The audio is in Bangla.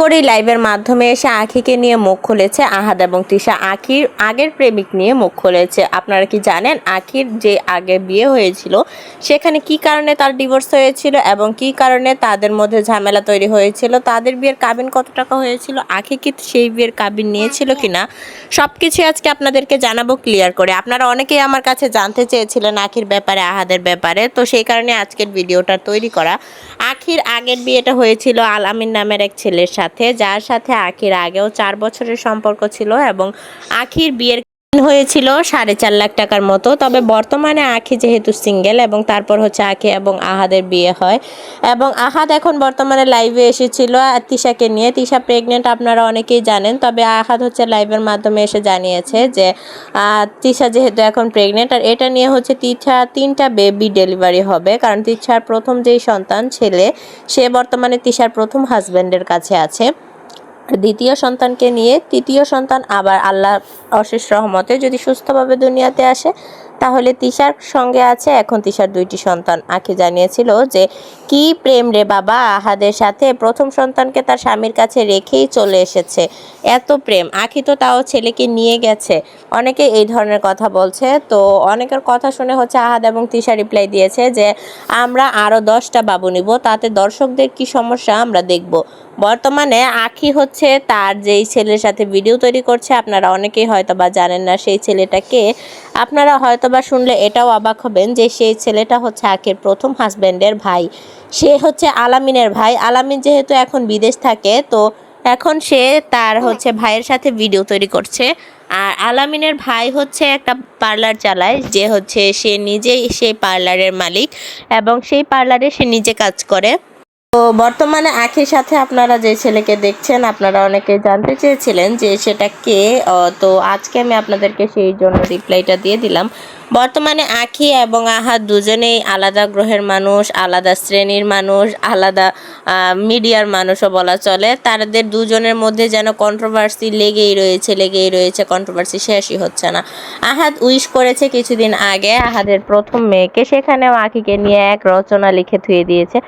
করেই লাইভের মাধ্যমে এসে আখিকে নিয়ে মুখ খুলেছে আহাদ এবং তৃষা আখির, আগের প্রেমিক নিয়ে মুখ খুলেছে। আপনারা কি জানেন আখির যে আগে বিয়ে হয়েছিল, সেখানে কি কারণে তার ডিভোর্স হয়েছিল এবং কি কারণে তাদের মধ্যে ঝামেলা তৈরি হয়েছিল? তাদের বিয়ের কাবিন কত টাকা হয়েছিল? আখি কি সেই বিয়ের কাবিন নিয়েছিল কিনা? সব কিছু আজকে আপনাদেরকে জানাব ক্লিয়ার করে। আপনারা অনেকেই আমার কাছে জানতে চেয়েছিলেন আখির ব্যাপারে, আহাদের ব্যাপারে। তো সেই কারণে আজকের ভিডিওটা তৈরি করা। আখির আগের বিয়েটা হয়েছিল আলামিন নামের এক ছেলের সাথে। যার সাথে আখির আগেও চার বছরের সম্পর্ক ছিল এবং আখির বিয়ের হয়েছিল সাড়ে চার লাখ টাকার মতো। তবে বর্তমানে আখি যেহেতু সিঙ্গেল এবং তারপর হচ্ছে আখি এবং আহাদের বিয়ে হয়। এবং আহাদ এখন বর্তমানে লাইভে এসেছিল। তিশাকে নিয়ে। তিশা প্রেগনেন্ট আপনারা অনেকেই জানেন। তবে আহাদ হচ্ছে লাইভের মাধ্যমে এসে জানিয়েছে যে তিশা যেহেতু এখন প্রেগনেন্ট আর এটা নিয়ে হচ্ছে তিশা তিনটা বেবি ডেলিভারি হবে। কারণ তিশার প্রথম যেই সন্তান ছেলে, সে বর্তমানে তিশার প্রথম হাজব্যান্ডের কাছে আছে। দ্বিতীয় সন্তানকে নিয়ে তৃতীয় সন্তান আবার আল্লাহ অশেষ রহমতে যদি সুস্থভাবে দুনিয়াতে আসে, তাহলে তিশার সঙ্গে আছে এখন তিশার দুইটি সন্তান। আখি জানিয়েছিল যে, কি প্রেম রে বাবা, আহাদের সাথে প্রথম সন্তানকে তার স্বামীর কাছে রেখেই চলে এসেছে। এত প্রেম, আখি তো তাও ছেলেকে নিয়ে গেছে। অনেকে এই ধরনের কথা বলছে। তো অনেকের কথা শুনে হচ্ছে আহাদ এবং তিশা রিপ্লাই দিয়েছে যে, আমরা আরও দশটা বাবু নিব, তাতে দর্শকদের কি সমস্যা আমরা দেখব। বর্তমানে আখি হচ্ছে তার যেই ছেলের সাথে ভিডিও তৈরি করছে, আপনারা অনেকেই হয়তো বা জানেন না সেই ছেলেটাকে। আপনারা হয়তো বা শুনলে এটাও অবাক হবেন যে সেই ছেলেটা হচ্ছে আখির প্রথম হাজব্যান্ডের ভাই। সে হচ্ছে আলামিনের ভাই। আলামিন যেহেতু এখন বিদেশ থাকে, তো এখন সে তার হচ্ছে ভাইয়ের সাথে ভিডিও তৈরি করছে। আর আলামিনের ভাই হচ্ছে একটা পার্লার চালায়, যে হচ্ছে সে নিজেই সেই পার্লারের মালিক এবং সেই পার্লারে সে নিজে কাজ করে। তো বর্তমানে আখির সাথে আপনারা যে ছেলেকে দেখছেন, আপনারা অনেকে জানতে চেয়েছিলেন যে সেটা কে। তো আজকে আমি আপনাদেরকে সেই জন্য রিপ্লাইটা দিয়ে দিলাম। বর্তমানে আখি এবং আহাদ দুজনেই আলাদা গ্রহের মানুষ, আলাদা শ্রেণির মানুষ, আলাদা মিডিয়ার মানুষও বলা চলে। তাদের দুজনের মধ্যে যেন কন্ট্রোভার্সি লেগেই রয়েছে লেগেই রয়েছে কন্ট্রোভার্সি শেষই হচ্ছে না। আহাদ উইশ করেছে কিছুদিন আগে, আহাদের প্রথম মেয়েকে। সেখানেও আখিকে নিয়ে এক রচনা লিখে থুয়ে দিয়েছে।